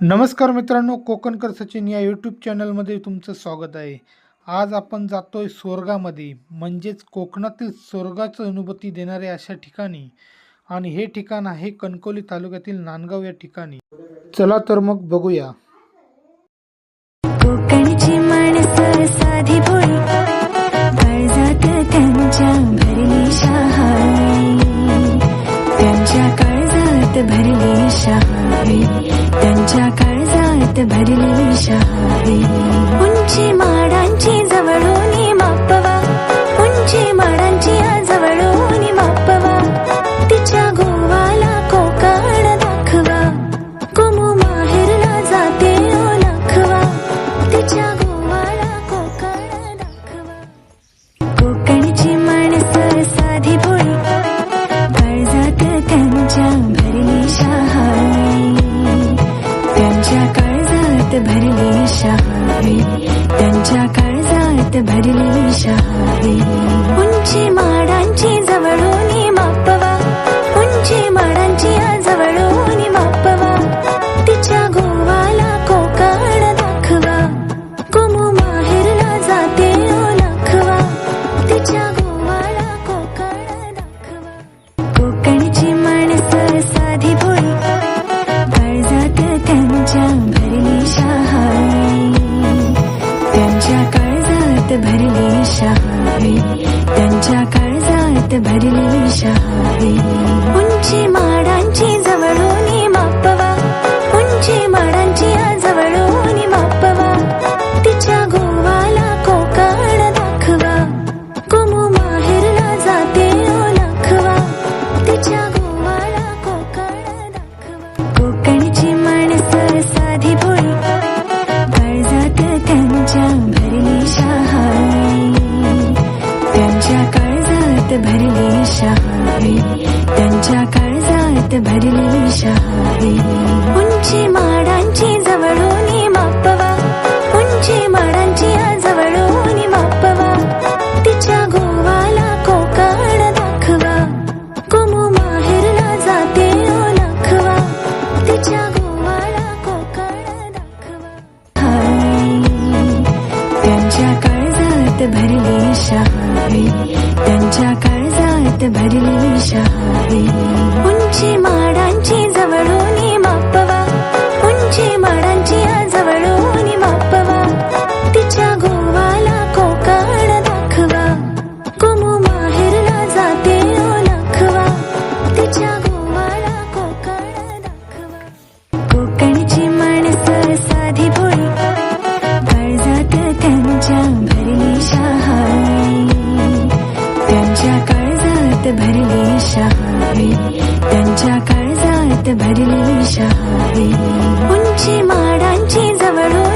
नमस्कार मित्रांनो कोकणकर सचिन या यूट्यूब चॅनलमध्ये तुमचं स्वागत आहे. आज आपण जातोय स्वर्गामध्ये म्हणजेच कोकणातील स्वर्गाचं अनुभूती देणाऱ्या अशा ठिकाणी. आणि हे ठिकाण आहे कणकवली तालुक्यातील नांदगाव या ठिकाणी. चला तर मग बघूया. कोकणची माणसं भरली तुमच्या काळजात भरली शहाळी उंची माडांची जवळून मापवा. उंची माडांची जवळून मापवा. तिच्या गोवाला कोकण दाखवा. कुमू माहेरला जाते दाखवा तिच्या गोवाला कोकण दाखवा. कोकणची माणसं साधी काळजात भरली शहाळी त्यांच्या काळजात भरली शहाळी उंची माडांची कोकणची माणसं साधी भोळी काळजात त्यांच्या भरली शहाळी त्यांच्या काळजात भरली शहाळी त्यांच्या काळजात भरली शहाळी उंची त्यांच्या काळजात भरली शहाळी त्यांच्या काळजात भरली शहाळी तुमच्या काळजात भरली शहारे उंची माडांची जवळून